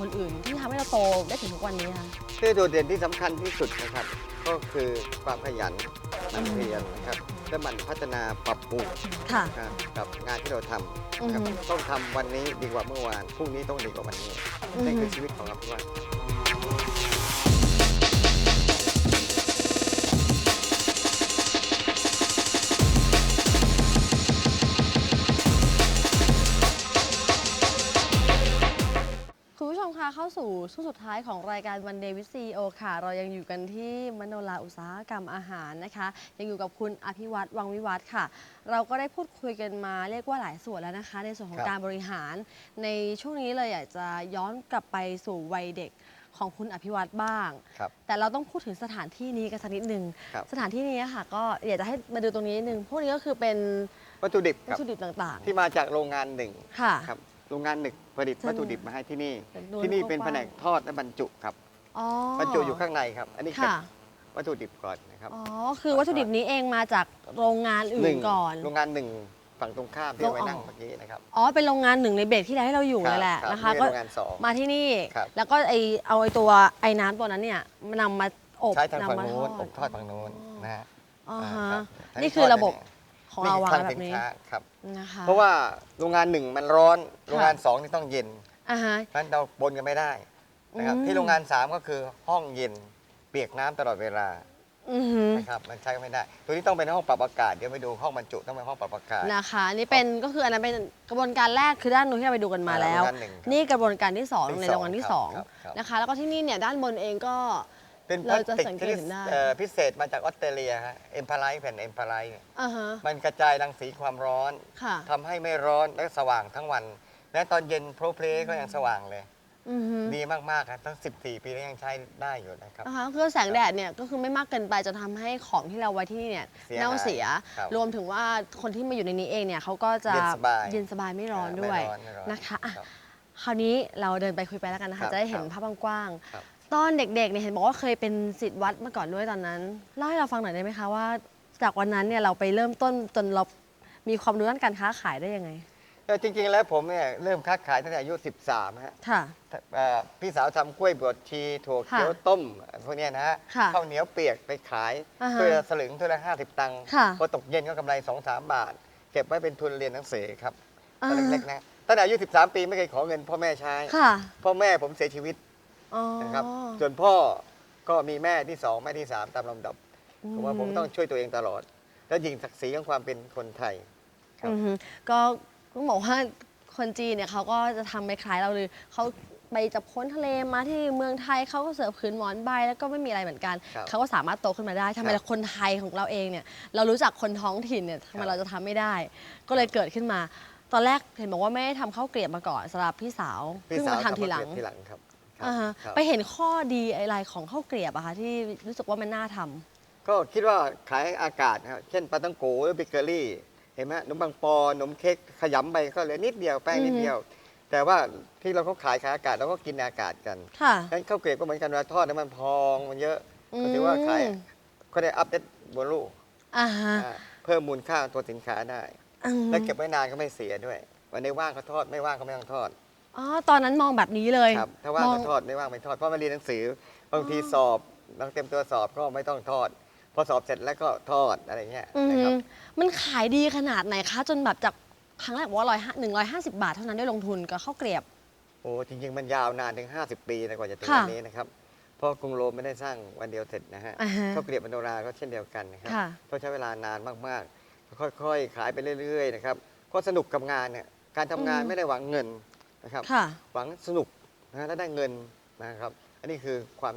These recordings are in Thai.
คนอื่น ที่ทำให้เราโตได้ถึงทุกวันนี้คะคือโดดเด่นที่สำคัญที่สุดนะครับ ก็คือความขยันหมันเพียรนะครับและมันพัฒนาปรับปรุงค่ะ นะครับกับงานที่เราทำนะครับอือฮึ ต้องทำวันนี้ดีกว่าเมื่อวานพรุ่งนี้ต้องดีกว่าวันนี้อือฮึนี่คือชีวิตของอภิวัตาสู่ช่วงสุดท้ายของรายการวันเดวิซีโอค่ะ เรายังอยู่กันที่มโนราอุตสาหกรรมอาหารนะคะ ยังอยู่กับคุณอภิวัตรวังวิวัฒน์ค่ะ เราก็ได้พูดคุยกันมาเรียกว่าหลายส่วนแล้วนะคะ ในส่วนของการบริหาร ในช่วงนี้เลยอยากจะย้อนกลับไปสู่วัยเด็กของคุณอภิวัตรบ้างครับแต่เราต้องพูดถึงสถานที่นี้กันสักนิดหนึ่งครับสถานที่นี้ค่ะ ก็อยากจะให้มาดูตรงนี้นิดนึง พวกนี้ก็คือเป็นวัตถุดิบควัตรับถุดิบต่างที่มาจากโรงงานหนึ่งๆค่ะครับ โรงงานหนึ่งผลิตซึ่งวัตถุดิบมาให้ที่นี่เป็นดูที่นี่กว้างๆเป็นแผนกทอดและบรรจุครับอ๋อบรรจุอยู่ข้างในครับ อันนี้เก็บค่ะ วัตถุดิบก่อนนะครับอ๋อคือวัตถุดิบนี้เองมาจากโรงงานอื่หนนึ่งก่อน โรงงานหนึ่งฝั่งตรงข้ามที่โรงเอาไว้อ๋อนั่งเมื่อกี้นะครับ อ๋อ เป็นโรงงานหนึ่งในเบรกที่แล้วให้เราอยู่รับนั่นแหละรับนะคะนี่ก็โรงงานสองมาที่นี่ครับแล้วก็ไอเอาไอตัวไอ้น้ำตัวนั้นเนี่ยมานำมาอบใช้ทางฝั่งนำมานู้นทออดบทอดฝั่งนู้นนะฮะอ๋ออ่าฮะครับนี่คือระบบ ของเราวางคลัไว้แบสินบนี้ค้าครับ นะคะเพราะว่าโรงงานหนึ่งมันร้อน โรงงานสองนี่ต้องเย็นอ่าฮะ เพราะฉะนั้นเราปนกันไม่ได้นะครับ อืม ที่โรงงานสามก็คือห้องเย็น เปียกน้ำตลอดเวลาอือหือนะครับ มันใช้ไม่ได้ ตัวนี้ต้องเป็นห้องปรับอากาศ เดี๋ยวไปดูห้องบรรจุต้องเป็นห้องปรับอากาศ นะคะอันนี่เป็นก็คืออันนั้นเป็นกระบวนการแรกคือด้านนู้นที่เราไปดูกันมาแล้วโรงงานหนึ่งครับนี่กระบวนการที่สองที่ในสองโรงงานที่ครับสองครับครับนะคะ แล้วก็ที่นี่เนี่ยด้านบนเองก็ เป็นพลาสเราจะติกสังเกที่ตเห็นได้ เอ่อพิเศษมาจากออสเตรเลียฮะเอ็มพาไลท์แผ่นเอ็มพาไลท์อ่าฮะมันกระจายรังสีความร้อนค่ะ ทำให้ไม่ร้อนและสว่างทั้งวัน และตอนเย็นโพลเพลก็ยังสว่างเลย อือหือดีมาก ๆ ครับ ทั้ง 14 ปีแล้วยังใช้ได้อยู่นะครับ นะคะคือแสงแดดเนี่ยก็คือไม่มากเกินไปจะทำให้ของที่เราไว้ที่นี่เนี่ยเสียเน่าเสีย ครับรวมถึงว่าคนที่มาอยู่ในนี้เองเนี่ยเขาก็จะเย็นสบายเย็นสบายไม่ร้อนด้วยไม่ร้อนไม่ร้อนนะคะอะรับ คราวนี้เราเดินไปคุยไปแล้วกันนะครัคะ บจะได้เห็นครับภาพกว้างๆครับ ตอนเด็กๆเนี่ยเห็นบอกว่าเคยเป็นศิษย์วัดมาก่อนด้วยตอนนั้นเล่าให้เราฟังหน่อยได้ไหมคะว่า จากวันนั้นเนี่ยเราไปเริ่มต้นจนเรามีความรู้ด้านการค้าขายได้ยังไงแต่จริงๆแล้วผมเนี่ยเริ่มค้าขายตั้งแต่อายุ 13ฮะค่ะ เอ่อพี่สาวทำกล้วยบวชชีถั่วเขียวค่ะต้มพวกเนี้ยนะฮะค่ะข้าวเหนียวเปียกไปขายอ่าฮะถ้วยละสลึงถ้วยละ50 ตังค์ค่ะพอตกเย็นก็กำไร 2-3 บาท เก็บไว้เป็นทุนเรียนหนังสือครับอ่า ตอนเล็กๆนะตั้งแต่อายุ 13 ปีไม่เคยขอเงินพ่อแม่ใช้ค่ะ พ่อแม่ผมเสียชีวิต อ๋อนะครับส่วนพ่อก็มีแม่ที่สองแม่ที่สามตามลำดับผมว่าผมต้องช่วยตัวเองตลอด แล้วยิงศักดิ์ศรีของความเป็นคนไทย ครับ อือฮึก็ต้องบอกว่าคนจีนเนี่ยเขาก็จะทำไปคล้ายเราเลยเขาไปจับค้นทะเลมาที่เมืองไทยเขาก็เสิร์ฟขืนหมอนใบแล้วก็ไม่มีอะไรเหมือนกัน ครับเขาก็สามารถโตขึ้นมาได้ทำไมครับคนไทยของเราเองเนี่ย เรารู้จักคนท้องถิ่นเนี่ยทำไมครับเราจะทำไม่ได้ ก็เลยเกิดขึ้นมา ตอนแรกเห็นบอกว่าไม่ได้ทำข้าวเกลียบมาก่อนสำหรับพี่สาวพี่เพิ่งสาวมาทำทีหลังเก็บทีหลังครับครับ อ่าฮะครับ ไปเห็นข้อดีอะไรของข้าวเกลียบอะคะที่รู้สึกว่ามันน่าทำ ก็คิดว่าขายอากาศนะครับเช่นปาตังโกหรือเบเกอรี่ เห็นไหมขนมบางปอขนมเค้กขยำไปก็เหลือนิดเดียวแป้งนิดเดียว แต่ว่าที่เราเขาขายขายอากาศเราก็กินอากาศกันค่ะ งั้นข้าวเกรียบก็เหมือนกันเวลาทอดน้ำมันพองมันเยอะก็ถือว่าขายอืม ก็ได้อัพเดตบนลูกอ่าฮะอ่าเพิ่มมูลค่าตัวสินค้าได้ อืมและเก็บไว้นานก็ไม่เสียด้วย วันนี้ว่างก็ทอดไม่ว่างก็ไม่ต้องทอด อ๋อตอนนั้นมองแบบนี้เลยครับถ้าว่างมก็ทอดไม่ว่างไม่ทอดเพราะมาเรียนหนังสือบางทีสอบนักเต็มตัวสอบก็ไม่ต้องทอด พอสอบเสร็จแล้วก็ทอดอะไรเงี้ยอือนะฮึครับมันขายดีขนาดไหนคะ จนแบบจากครั้งแรกบอกว่าร้อยหนึ่งร้อยห้าสิบาทเท่านั้นได้ลงทุนกับข้าวเกลียบ โอ้จริง ๆ มันยาวนานถึง 50 ปีนะกว่าจะถึงค่ะ วันนี้นะครับเพราะกรุงโรมไม่ได้สร้างวันเดียวเสร็จนะฮะอ่าฮะ ข้าวเกรียบมโนราก็เช่นเดียวกันนะครับค่ะ ต้องใช้เวลานานมากๆ ค่อยๆขายไปเรื่อยๆนะครับก็สนุกกับงานเนี่ยการทำงานอืม ไม่ได้หวังเงิน นะครับ ค่ะ หวังสนุกนะฮะและได้เงินนะครับ อันนี้คือความ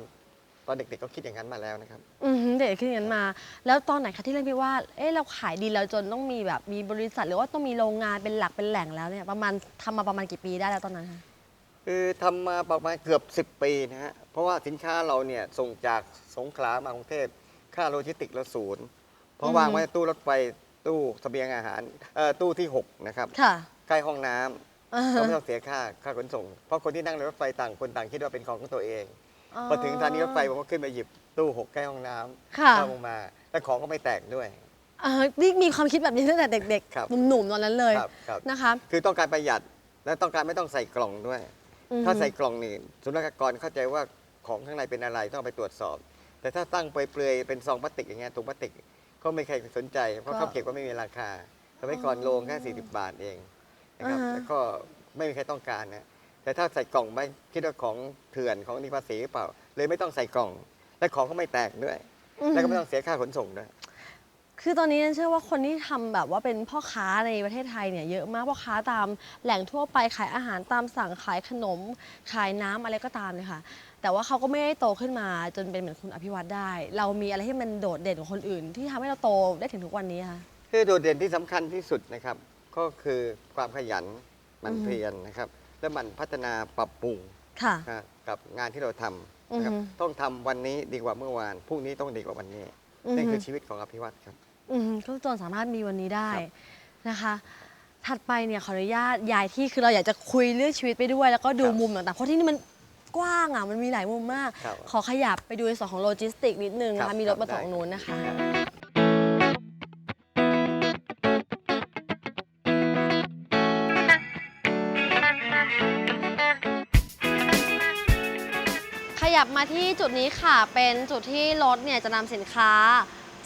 ตอนเด็กๆก็คิดอย่างนั้นมาแล้วนะครับ อือฮึเด็กขึ้นอย่างนั้นมา แล้วตอนไหนคะที่เริ่มคิดว่า เอ๊ะเราขายดีแล้วจนต้องมีแบบมีบริษัท หรือว่าต้องมีโรงงานเป็นหลักเป็นแหล่งแล้วเนี่ยประมาณทำมาประมาณกี่ปีได้แล้วตอนนั้นคะ คือทำมาประมาณเกือบ 10 ปีนะฮะ เพราะว่าสินค้าเราเนี่ยส่งจากสงขลามากรุงเทพ ค่าโลจิสติกส์เราศูนย์เพราะวางไว้ตู้รถไฟตู้เสบียงอาหารเอ่อตู้ที่ 6 นะครับ ค่ะ ใกล้ห้องน้ำอ่า เราฮะไม่ต้องเสียค่าค่าขนส่ง เพราะคนที่นั่งในรถไฟต่างคนต่างคิดว่าเป็นของของตัวเองพอถึงสถานีรถไฟผมก็ขึ้นไปหยิบตู้หกใกล้ห้องน้ำค่ะ เข้าลงมา แล้วของก็ไม่แตกด้วย เออนี่มีความคิดแบบนี้ตั้งแต่เด็กครับ ๆหนุ่มๆตอนนั้นเลยครับครับนะคะคือต้องการประหยัดและต้องการไม่ต้องใส่กล่องด้วย อืม ถ้าใส่กล่องนี่ศุลกากรเข้าใจว่าของข้างในเป็นอะไรต้องเอาไปตรวจสอบ แต่ถ้าตั้งเปลือยๆเป็นซองพลาสติกอย่างเงี้ยถุงพลาสติกก็ไม่ใครสนใจ เพราะเขาเก็บว่าไม่มีราคาสมัยก่อนโลงแค่40 บาทเอง นะครับอ่าฮะแล้วก็ไม่มีใครต้องการนะแต่ถ้าใส่กล่องไม่คิดว่าของเถื่อนของนิภาษีหรือเปล่า เลยไม่ต้องใส่กล่อง และของก็ไม่แตกด้วย อืม แล้วก็ไม่ต้องเสียค่าขนส่งด้วย คือตอนนี้เชื่อว่าคนที่ทำแบบว่าเป็นพ่อค้าในประเทศไทยเนี่ยเยอะมากพ่อค้าตามแหล่งทั่วไปขายอาหารตามสั่งขายขนม ขายน้ำอะไรก็ตามเลยค่ะ แต่ว่าเขาก็ไม่ได้โตขึ้นมาจนเป็นเหมือนคุณอภิวัตได้ เรามีอะไรที่มันโดดเด่นกว่าคนอื่น ที่ทำให้เราโตได้ถึงทุกวันนี้คะคือโดดเด่นที่สำคัญที่สุดนะครับ ก็คือความขยันหมันอือฮึ เพียรนะครับ และหมันพัฒนาปรับปรุงค่ะ นะกับงานที่เราทำนะครับอือฮึ ต้องทำวันนี้ดีกว่าเมื่อวานพรุ่งนี้ต้องดีกว่าวันนี้อือฮึนี่คือชีวิตของอภิวัตครับ อืมก็จนสามารถมีวันนี้ได้ครับ นะคะ ถัดไปเนี่ยขออนุญาตย้ายที่คือเราอยากจะคุยเรื่องชีวิตไปด้วย แล้วก็ดูครับมุมต่างๆเพราะที่นี่มันกว้างอะมันมีหลายมุมมาก ครับ ขอขยับไปดูในส่วนของโลจิสติกนิดนึงนะครัคะบมีรถมาครับตรงนู้นนะคะได้ข ยับมาที่จุดนี้ค่ะ เป็นจุดที่รถเนี่ยจะนำสินค้า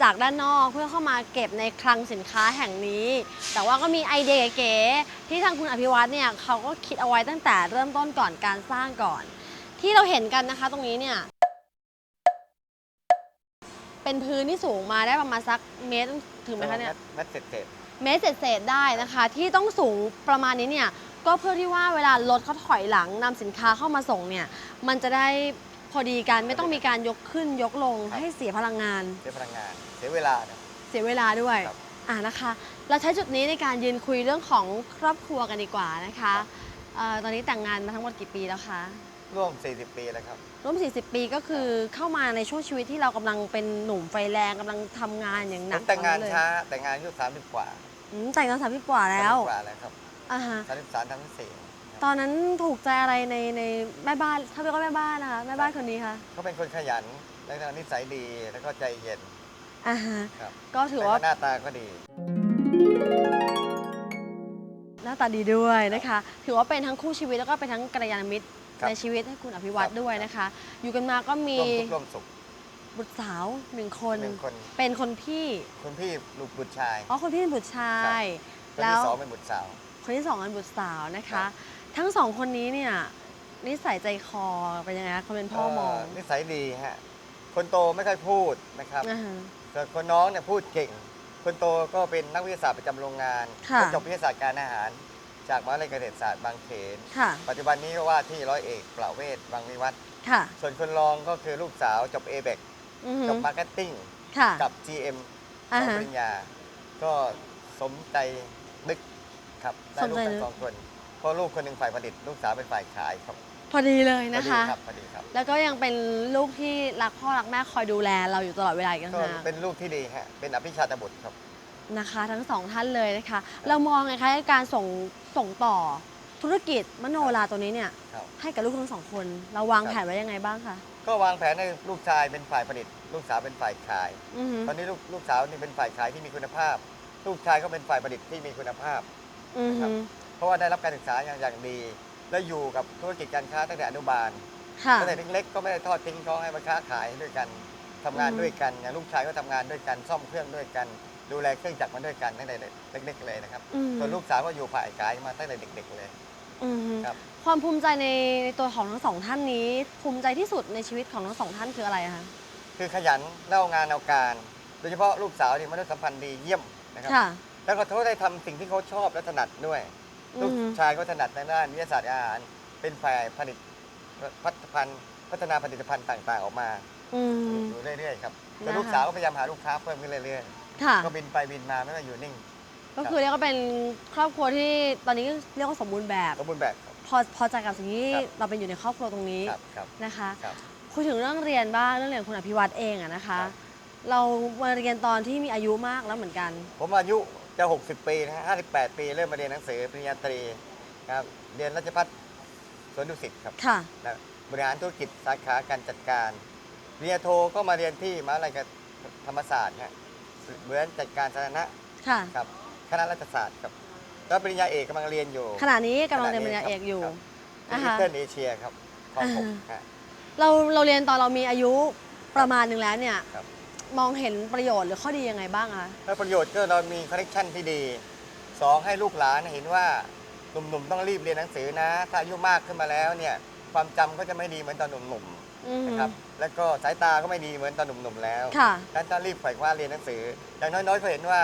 จากด้านนอกเพื่อเข้ามาเก็บในคลังสินค้าแห่งนี้ แต่ว่าก็มีไอเดียเก๋ๆที่ทางคุณอภิวัตเนี่ยเขาก็คิดเอาไว้ตั้งแต่เริ่มต้นก่อนการสร้างก่อน ที่เราเห็นกันนะคะตรงนี้เนี่ยเป็นพื้นที่สูงมาได้ประมาณสักเมตรถึงไหมคะเนี่ยแมทเสร็จเสร็จเมตรเศษๆได้นะคะ ที่ต้องสูงประมาณนี้เนี่ยก็เพื่อที่ว่าเวลารถเขาถอยหลังนำสินค้าเข้ามาส่งเนี่ยมันจะได้ พอดีกันไม่ต้องมีการยกขึ้นยกลงครับให้เสียพลังงาน เสียพลังงาน เสียเวลานะ เสียเวลาด้วยครับ อ่านะคะ เราใช้จุดนี้ในการยืนคุยเรื่องของครอบครัวกันดีกว่านะคะเอ่อตอนนี้แต่งงานมาทั้งหมดกี่ปีแล้วคะร่วม 40 ปีแล้วครับ ร่วม 40 ปีก็คือเข้ามาในช่วงชีวิตที่เรากำลังเป็นหนุ่มไฟแรงกำลังทำงานอย่างหผนักมแต่งงานตอเลยช้า แต่งงานอายุ30 กว่าอืมแต่งงานสามสิบกว่าแล้ว30กว่าแล้วครับอ่าฮะ33ทั้งสี่ ตอนนั้นถูกใจอะไรในในแม่บ้านถ้าเรียกว่าแม่บ้านนะคะแม่บ้านคนนี้ค่ะเขาเป็นคนขยันและก็นิสัยดีแล้วก็ใจเย็นอ่าฮะครับก็ถือแต่ว่าก็หน้าตาก็ดี หน้าตาดีด้วยนะคะ ถือว่าเป็นทั้งคู่ชีวิตแล้วก็เป็นทั้งกัลยาณมิตรครับในชีวิตให้คุณอภิวัตครับด้วยนะคะ อยู่กันมาก็มีร่วมทุกข์ร่วมสุขบุตรสาวหนึ่งคนหนึ่งคนเป็นคนพี่คุณพี่ลูกบุตรชายอ๋อคนพี่เป็นบุตรชายคนแล้วที่สองเป็นบุตรสาว คนที่สองเป็นบุตรสาวนะครัคะบ ทั้งสองคนนี้เนี่ยนิสัยใจคอเป็นยังไงคะคนเป็นพ่อมองเนิสัยดีฮะ คนโตไม่ค่อยพูดนะครับอ่าฮะ ส่วนคนน้องเนี่ยพูดเก่ง คนโตก็เป็นนักวิทยาศาสตร์ประจำโรงงานค่ะจบวิทยาศาสตร์การอาหาร จากมหาวิทยาลัยเกษตรศาสตร์บางเขน ค่ะ ปัจจุบันนี้ก็ว่าที่ร้อยเอกปราเวศวังวิวัฒน์ค่ะส่วนคนรองก็คือลูกสาวจบ a b e c อือฮึจบมาร์เก็ตติ้งค่ะ กับ GM สอ่าองฮะปริญญา ก็สมใจนึกครับ ได้สมลูกใจทั้นึกงสองคน เพราะลูกคนหนึ่งฝ่ายผลิต ลูกสาวเป็นฝ่ายขายครับพอดีเลยนะคะพอดีครับพอดีครับแล้วก็ยังเป็นลูกที่รักพ่อรักแม่คอยดูแลเราอยู่ตลอดเวลาอีกต่างก็หากเป็นลูกที่ดีฮะเป็นอภิชาตบุตรครับ นะคะ ทั้งสองท่านเลยนะคะ เรามองไงคะการส่งส่งต่อธุรกิจมโนราตัวนี้เนี่ยครับ ให้กับลูกทั้งสองคน เราวางครับแผนไว้ยังไงบ้างคะก็วางแผนให้ลูกชายเป็นฝ่ายผลิต ลูกสาวเป็นฝ่ายขาย อือฮึตอนนี้ลูกลูกสาวนี่เป็นฝ่ายขายที่มีคุณภาพ ลูกชายก็เป็นฝ่ายผลิตที่มีคุณภาพ อือฮึเพ ราะว่าได้รับการศึกษาอย่างอย่างดี และอยู่กับธุรกิจการค้าตั้งแต่อนุบาลค่ะ ตั้งแต่เล็กๆก็ไม่ได้ทอดทิ้งเขาให้มาค้าขายด้วยกันทำงานอืม ด้วยกันอย่างลูกชายก็ทำงานด้วยกันซ่อมเครื่องด้วยกัน ดูแลเครื่องจักรมาด้วยกันตั้งแต่เล็กๆเลยนะครับอืมส่วนลูกสาวก็อยู่ฝ่ายขายมาตั้งแต่เด็ก ๆ เลย อือฮึครับ ความภูมิใจในตัวของทั้งสองท่านนี้ ภูมิใจที่สุดในชีวิตของทั้งสองท่านคืออะไรคะ คือขยันเล่างานเอาการ โดยเฉพาะลูกสาวนี่มนุษยสัมพันธ์ดีเยี่ยมนะครับ ค่ะ แล้วก็เขาได้ทำสิ่งที่เขาชอบและถนัดด้วยอื ลูอกฮึชายก็ถนัดในด้านวิทยาศาสตร์อาหาร เป็นฝ่ายผลิตพัฒพันธ์พัฒนาผลิตภัณฑ์ต่างๆ ออกมาอืม อยู่เรื่อยๆครับนะคะแต่ลูกสาวก็พยายามหาลูกค้าเพิ่มขึ้นเรื่อยค่ะ ๆก็บินไปบินมาไม่ได้อยู่นิ่งก็คือเรียกว่าเป็นครอบครัวที่ตอนนี้เรียกว่าสมบูรณ์แบบ สมบูรณ์แบบครับพอพอใจกับสิ่งที่ครับ เราเป็นอยู่ในครอบครัวตรงนี้ครับครับนะคะ ครับ คุยถึงเรื่องเรียนบ้างเรื่องเรียนคุณอภิวัตเองอะนะคะ ครับ เรามาเรียนตอนที่มีอายุมากแล้วเหมือนกัน ผมอายุ จะ 60 ปีนะฮะ58 ปีเริ่มมาเรียนหนังสือปริญญาตรีครับเรียนราชภัฏสวนดุสิตครับค่ะ นะบริหารธุรกิจสาขาการจัดการปริญญาโทก็มาเรียนที่มหาลัยธรรมศาสตร์ฮะบริหารจัดการสาธารณะค่ะ ครับคณะรัฐศาสตร์ครับแล้วปริญญาเอกกำลังเรียนอยู่ขณะนี้กำลังเรียนปริญญาขณะนี้เอกอยู่ครับนอ่าอีฮะเทิร์นเอเชียครับของผมอ่าฮะ เราเราเรียนตอนเรามีอายุประมาณหนึ่งแล้วเนี่ย ครับ มองเห็นประโยชน์หรือข้อดียังไงบ้างคะ แล้วประโยชน์ก็เรามีคอนเนคชั่นที่ดีสองให้ลูกหลานเห็นว่าหนุ่มๆต้องรีบเรียนหนังสือนะ ถ้าอายุมากขึ้นมาแล้วเนี่ยความจำก็จะไม่ดีเหมือนตอนหนุ่มอืมๆนะครับแล้วก็สายตาก็ไม่ดีเหมือนตอนหนุ่มๆแล้วค่ะ ดังนั้นต้องรีบไขว่คว้าเรียนหนังสือ อย่างน้อยๆก็เห็นว่า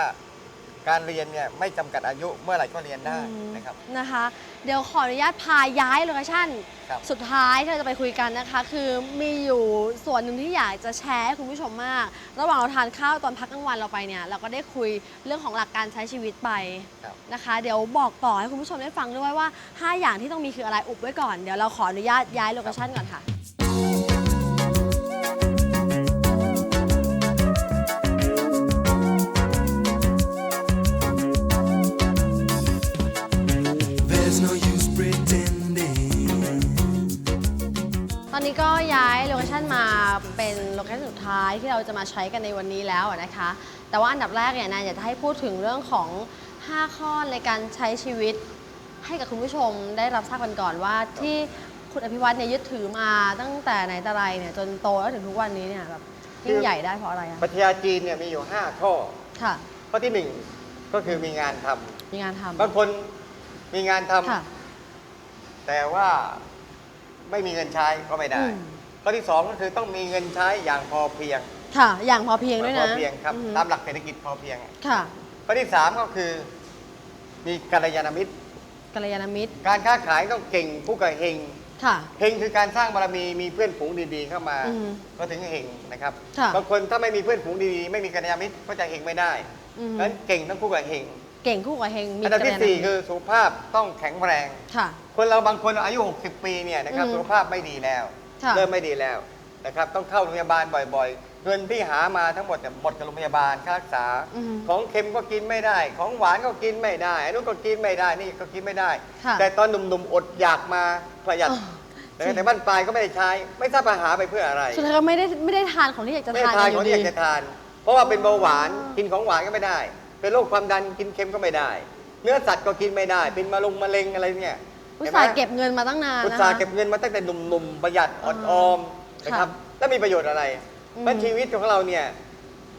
การเรียนเนี่ยไม่จำกัดอายุเมื่อไหร่ก็เรียนได้อืมนะครับนะคะ เดี๋ยวขออนุญาตพาย้ายโลเคชั่น ครับ สุดท้ายที่เราจะไปคุยกันนะคะ คือมีอยู่ส่วนหนึ่งที่อยากจะแชร์ให้คุณผู้ชมมาก ระหว่างเราทานข้าวตอนพักกลางวันเราไปเนี่ย เราก็ได้คุยเรื่องของหลักการใช้ชีวิตไปครับ นะคะ เดี๋ยวบอกต่อให้คุณผู้ชมได้ฟังด้วยว่า 5 อย่างที่ต้องมีคืออะไรอุบไว้ก่อน เดี๋ยวเราขออนุญาตย้ายโลเคชั่นก่อนค่ะ นนี้ก็ย้ายโลเคชันมาเป็นโลเคชันสุดท้ายที่เราจะมาใช้กันในวันนี้แล้วนะคะ แต่ว่าอันดับแรกเนี่ยนายอยากจะให้พูดถึงเรื่องของ 5 ข้อในการใช้ชีวิต ให้กับคุณผู้ชมได้รับทราบกันก่อนว่าที่คุณอภิวัตเนี่ยยึดถือมาตั้งแต่ไหนแต่ไรเนี่ยจนโตแล้วถึงทุกวันนี้เนี่ยแบบยิ่งใหญ่ได้เพราะอะไรอะปรัชญาจีนเนี่ยมีอยู่ 5 ข้อ ค่ะ ข้อที่1ก็คือมีงานทำมีงานทำบางคนมีงานทำค่ะ แต่ว่า ไม่มีเงินใช้ก็ไม่ได้อืมข้อที่2ก็คือต้องมีเงินใช้อย่างพอเพียงค่ะ อย่างพอเพียงด้วยพนะอเพียงครับอืมตามหลักเศรษฐกิจพอเพียงค่ะ ข้อที่3ก็คือ มีกัลยาณมิตรกัลยาณมิตร การค้าขายต้องเก่งผู้กับเฮงค่ะเฮงคือการสร้างบารมีมีเพื่อนฝูงดีๆเข้ามาอืมก็ถึงเฮงนะครับค่ะบางคนถ้าไม่มีเพื่อนฝูงดีๆไม่มีกัลยาณมิตรก็จะเฮงไม่ได้อืมดังนั้นเก่งทั้งคู่กับเฮง เก่งคู่กับเฮงมีอันดับที่กัลยาณสี่มิตรคือสุขภาพต้องแข็งแรง ค่ะ คนเราบางคนอายุ 60 ปีเนี่ยนะครับอืมสุขภาพไม่ดีแล้ว ค่ะ เริ่มไม่ดีแล้วนะครับต้องเข้าโรงพยาบาลบ่อยๆ เงินที่หามาทั้งหมดเนี่ยหมดกับโรงพยาบาลค่ารักษา อืม ของเค็มก็กินไม่ได้ ของหวานก็กินไม่ได้อันนู้นก็กินไม่ได้นี่ก็กินไม่ได้ ค่ะแต่ตอนหนุ่มๆอดอยากมาประหยัดอ๋อแต่จริงแต่บ้านปลายก็ไม่ได้ใช้ ไม่ทราบปัญหาไปเพื่ออะไร สุดท้ายก็ไม่ได้ไม่ได้ทานของที่อยากจะไม่ทานได้ทานอของยู่ที่ดี อยากจะทาน เพราะว่าเป็นเบาหวานอ๋อกินของหวานก็ไม่ได้ เป็นโรคความดันกินเค็มก็ไม่ได้ เนื้อสัตว์ก็กินไม่ได้ เป็นมะลงมะเร็งอะไรเนี่ยอุตเห็นไหมส่าห์เก็บเงินมาตั้งนานอุตนะสาห์คะเก็บเงินมาตั้งแต่หนุ่มๆประหยัดออดออมค่ะนะครับ แล้วมีประโยชน์อะไรอืมเพราะชีวิตของเราเนี่ย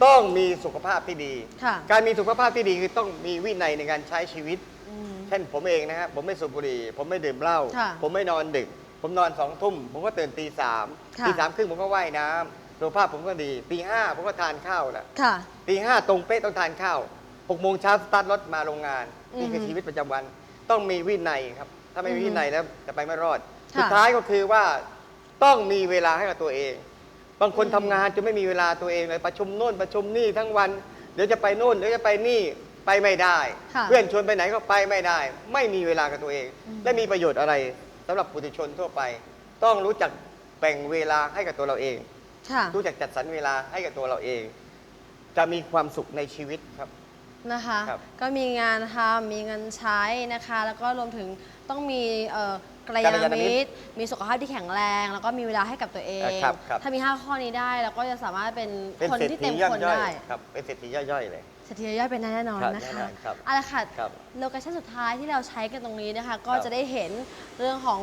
ต้องมีสุขภาพที่ดีค่ะการมีสุขภาพที่ดีคือต้องมีวินัยในการใช้ชีวิตอืมเช่นผมเองนะครับผมไม่สูบบุหรี่ ผมไม่ดื่มเหล้าค่ะผมไม่นอนดึก ผมนอนสองทุ่ม ผมก็ตื่นตีสามค่ะตีสามครึ่งผมก็ว่ายน้ำสุขภาพผมก็ดีตีห้าผมก็ทานข้าวแหละค่ะตีห้าตรงเป๊ะต้องทานข้าว หกโมงเช้าสตาร์ทรถมาโรงงาน นี่คืออือฮึชีวิตประจำวัน ต้องมีวินัยครับ ถ้าไม่มีอือฮึวินัยแล้วจะไปไม่รอด ค่ะ สุดท้ายก็คือว่าต้องมีเวลาให้กับตัวเอง บางคนอืมทำงานจนไม่มีเวลาตัวเองเลยประชุมโน่นประชุมนี่ทั้งวัน เดี๋ยวจะไปโน่นเดี๋ยวจะไปนี่ไปไม่ได้ ค่ะเพื่อนชวนไปไหนก็ไปไม่ได้ ไม่มีเวลากับตัวเอง อืม และมีประโยชน์อะไรสำหรับปุถุชนทั่วไป ต้องรู้จักแบ่งเวลาให้กับตัวเราเอง ค่ะ รู้จักจัดสรรเวลาให้กับตัวเราเอง จะมีความสุขในชีวิตครับ นะคะ ครับ ก็มีงานทำมีเงินใช้นะคะ แล้วก็รวมถึงต้องมีเอ่อกัลยากัลยาณณมิมิตตรรมีสุขภาพที่แข็งแรง แล้วก็มีเวลาให้กับตัวเอง ครับครับ ถ้ามี 5 ข้อนี้ได้เราก็จะสามารถเป็นเป็นคนเศรษที่ฐีเต็มย่คนอยได้ๆครับเป็นเศรษฐีย่อยๆเลย เศรษฐีย่อยเป็นได้แน่นอนครับนะแน่คะนอนครับเอาละค่ะครับโลเคชั่นสุดท้ายที่เราใช้กันตรงนี้นะคะ ก็ครับจะได้เห็นเรื่องของ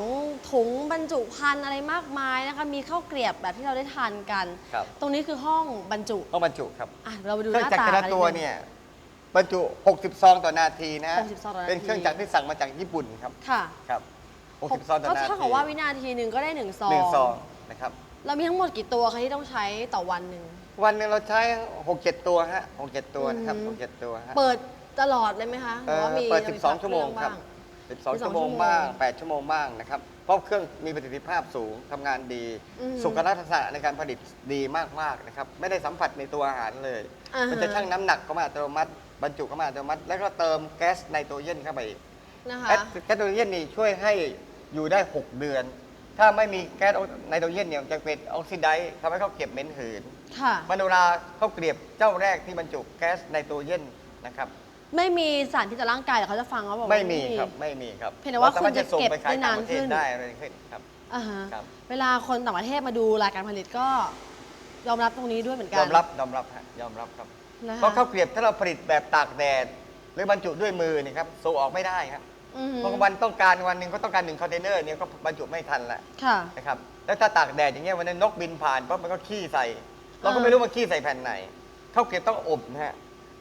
ถุงบรรจุภัณฑ์อะไรมากมายนะคะ มีข้าวเกลียบแบบที่เราได้ทานกัน ครับ ตรงนี้คือห้องบรรจุ ต้องบรรจุครับอะเราไปดูเครื่หองน้าจักรตาแต่ละกันตัวดงเนี่ย บรรจุ 60 ซองต่อนาทีนะ60ซองต่อนาที เป็นเครื่องจักรที่สั่งมาจากญี่ปุ่นครับค่ะครับ60ซองต่อก็นาทีเท่ากับว่าวินาทีหนึ่งก็ได้หนึ่งซองหนึ่งซองนะครับเรามีทั้งหมดกี่ตัวคะที่ต้องใช้ต่อวันหนึ่ง วันหนึงเราใช้6-7ตัวฮะ6-7ตัวนะครับอืม 6-7 ตัวฮะ เปิดตลอดเลยไหมคะหเอ่รืออว่ามีเปิดจะมี12 ชั่วโมงครับพัก12ชั่วโมงบ้าง 8 ชั่วโมงบ้างนะครับ เพราะเครื่องมีประสิทธิภาพสูง ทำงานดี อืมสุขลักษณะในการผลิตดีมาก ๆ นะครับ ไม่ได้สัมผัสในตัวอาหารเลย อ่าฮะ มันจะชั่งน้ำหนักก็มาอัตโนมัติ บรรจุก็มาอัตโนมัติ แล้วก็เติมแก๊สไนโตรเจนเข้าไปอีกนะคะแก๊สแก๊สไนโตรเจนนี่ช่วยให้อยู่ได้ 6 เดือน ถ้าไม่มีแก๊สไนโตรเจนเนี่ยจะเป็นออกซิไดซ์ทำให้เขาวเก็บเหม็นหืนค่ะ มโนราเขาวเกลียบเจ้าแรกที่บรรจุแก๊สไนโตรเจนนะครับไม่มีสารที่จะร่างกายแต่เขาจะฟังเขาบอกว่า ไม่มีครับไม่มีครับเพียงแต่ว่าสมรถคุณจะส่งเก็บปขยได้นานต่งประเทศขึ้น ได้อะไรขึ้นครับอ่าฮะครับ เวลาคนต่างประเทศมาดูรายการผลิตก็ ยอมรับตรงนี้ด้วยเหมือนกัยนอมรับยอมรับฮะยอมรับครับ นะคะเพราะข้าวเกลียบถ้าเราผลิตแบบตากแดดหรือบรรจุด้วยมือนี่ครับส่งออกไม่ได้ครับอือฮึเพราะวันต้องการวันหนึ่งก็ต้องการหนึ่งคอนเทนเนอร์เนี่ยก็บรรจุไม่ทันละค่ะ นะครับแล้วถ้าตากแดดอย่างเงี้ยวันนั้นนกบินผ่านปั๊บมันก็ขี้ใส่ เราก็อ่าไม่รู้มันขี้ใส่แผ่นไหนข้าวเกรียบต้องอบนะฮะ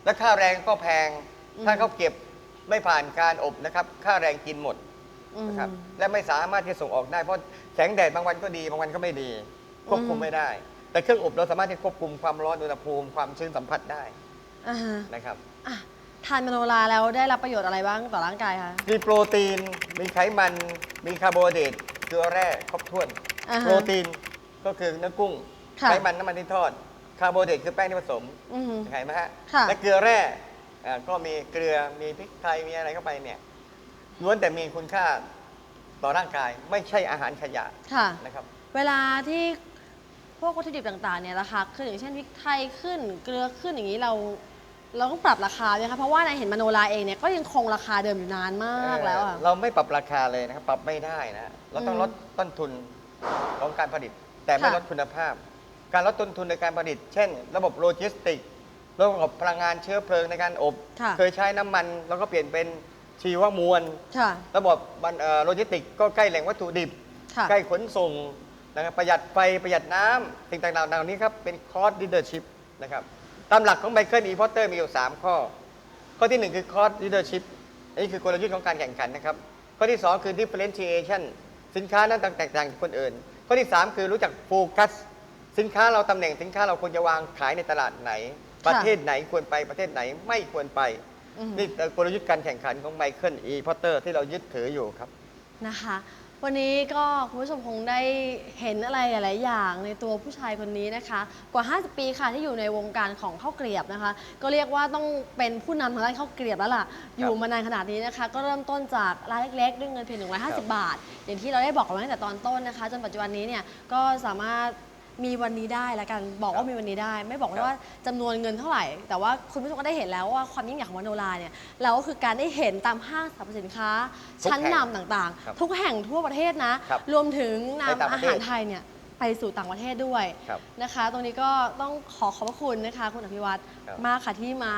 แล้วค่าแรงก็แพง อืม ถ้าข้าวเกรียบไม่ผ่านการอบนะครับค่าแรงกินหมด อืม นะครับและไม่สามารถที่จะส่งออกได้เพราะแสงแดดบางวันก็ดีบางวันก็ไม่ดีควบคุมอืม ไม่ได้ แต่เครื่องอบเราสามารถที่จะควบคุมความร้อนอุณหภูมิความชื้นสัมผัสได้อ่าฮะนะครับ อะทานมโนราแล้วได้รับประโยชน์อะไรบ้างต่อร่างกายคะมีโปรตีน มีไขมัน มีคาร์โบไฮเดรตเกลือแร่ครบถ้วน อ่าฮะ โปรตีนก็คือเนื้อกุ้ง ค่ะ ไขมันน้ำมันที่ทอด คาร์โบไฮเดรตคือแป้งที่ผสมอือฮึ เห็นไหมฮะ ค่ะ และเกลือแร่อ่าก็มีเกลือ มีพริกไทย มีอะไรเข้าไปเนี่ยล้วนแต่มีคุณค่าต่อร่างกาย ไม่ใช่อาหารขยะค่ะ นะครับ เวลาที่ พวกวัตถุดิบต่างๆเนี่ยราคาขึ้นอย่างเช่นพริกไทยขึ้นเกลือขึ้นอย่างนี้เรา เราต้องปรับราคาไหมคะเพราะว่าในเห็นมโนราเองเนี่ยก็ยังคงราคาเดิมอยู่นานมากแล้วอะเเราไม่ปรับราคาเลยนะครับ ปรับไม่ได้นะ เราต้องอืมลดต้นทุนของการผลิต แต่ไม่ค่ะ ลดคุณภาพ การลดต้นทุนในการผลิต เช่น ระบบโลจิสติกระบบพลังงานเชื้อเพลิงในการอบ ค่ะเคยใช้น้ำมันเราก็เปลี่ยนเป็นชีวมวล ค่ะ ระบบบันเอ่อโลจิสติกก็ใกล้แหล่งวัตถุดิบ ค่ะ ใกล้ขนส่ง นะครับประหยัดไฟประหยัดน้ำสิ่งต่างๆเหล่านี้ครับเป็นคอร์สลีดเดอร์ชิพนะครับตามหลักของไมเคิลอีพอตเตอร์มีอยู่ 3 ข้อ ข้อที่ 1 คือคอร์สลีดเดอร์ชิพอันนี้คือกลยุทธ์ของการแข่งขันนะครับ ข้อที่ 2 คือ differentiation สินค้านั้นแตกต่างจากคนอื่น ข้อที่ 3 คือรู้จักโฟกัสสินค้าเราตำแหน่งสินค้าเราควรจะวางขายในตลาดไหน ประเทศไหนควรไปประเทศไหนไม่ควรไปอือฮึนี่กลยุทธ์การแข่งขันของไมเคิลอีพอตเตอร์ที่เรายึดถืออยู่ครับนะคะ วันนี้ก็คุณผู้ชมคงได้เห็นอะไรหลายๆอย่างในตัวผู้ชายคนนี้นะคะ กว่า 50 ปีค่ะที่อยู่ในวงการของข้าวเกรียบนะคะ ก็เรียกว่าต้องเป็นผู้นำทางด้านข้าวเกรียบแล้วล่ะ อยู่มานานขนาดนี้นะคะ ก็เริ่มต้นจากร้านเล็กๆ ด้วยเงินเพียง150 บาท อย่างที่เราได้บอกกันไว้ตั้งแต่ตอนต้นนะคะ จนปัจจุบันนี้เนี่ยก็สามารถ มีวันนี้ได้ละกันบอกว่ามีวันนี้ได้ ไม่บอกครับว่าจำนวนเงินเท่าไหร่ แต่ว่าคุณผู้ชมก็ได้เห็นแล้วว่าความยิ่งใหญ่ของมโนราเนี่ยเราก็คือการได้เห็นตามห้างสรรพสินค้า ทุกชั้นแห่งนำต่างครับๆ ทุกแห่งทั่วประเทศนะ ครับรวมถึงไปต่างนำปอาระเทศ หารไทยเนี่ยไปสู่ต่างประเทศด้วย ครับ นะคะตรงนี้ก็ต้องขอขอบพระคุณนะคะ คุณอภิวัตรครับมากค่ะที่มา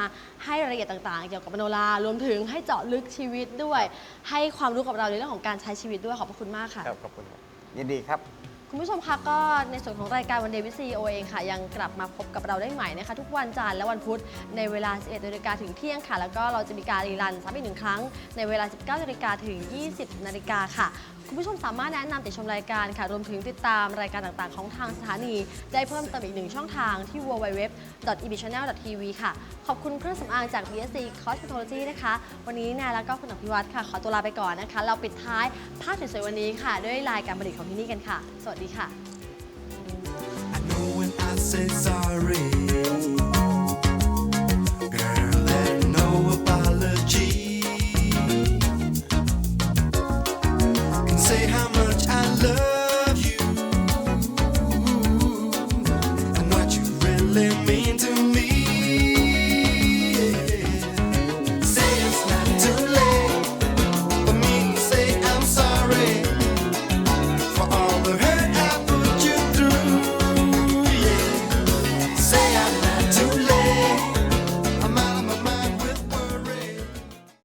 ให้รายละเอียดต่างๆ เกี่ยวกับมโนรารวมถึงให้เจาะลึกชีวิตด้วย ให้ความรู้กับเราในเรื่องของการใช้ชีวิตด้วยขอบพระคุณมากค่ะ ครับขอบคุณครับยินดีครับ คุณผู้ชมคะก็ในส่วนของรายการวันเดวิซีโอเองค่ะ ยังกลับมาพบกับเราได้ใหม่นะคะ ทุกวันจันทร์และวันพุธในเวลา 11นาฬิกาถึงเที่ยงค่ะ แล้วก็เราจะมีการรีรันซ้ำอีกหนึ่งครั้ง ในเวลา 19นาฬิกาถึง 20นาฬิกาค่ะ คุณผู้ชมสามารถแนะนำติดชมรายการค่ะ รวมถึงติดตามรายการต่างๆ ของทางสถานี ได้เพิ่มเติมอีกหนึ่งช่องทางที่ www.ebchannel.tv ค่ะ ขอบคุณเครื่องสำอางจาก BSC Cosmetology นะคะ วันนี้แนนแล้วก็คุณอภิวัตรค่ะ ขอตัวลาไปก่อนนะคะ เราปิดท้ายภาพสวยๆวันนี้ค่ะ ด้วยลายการผลิตของที่นี่กันค่ะ สวัสดีดีค่ะ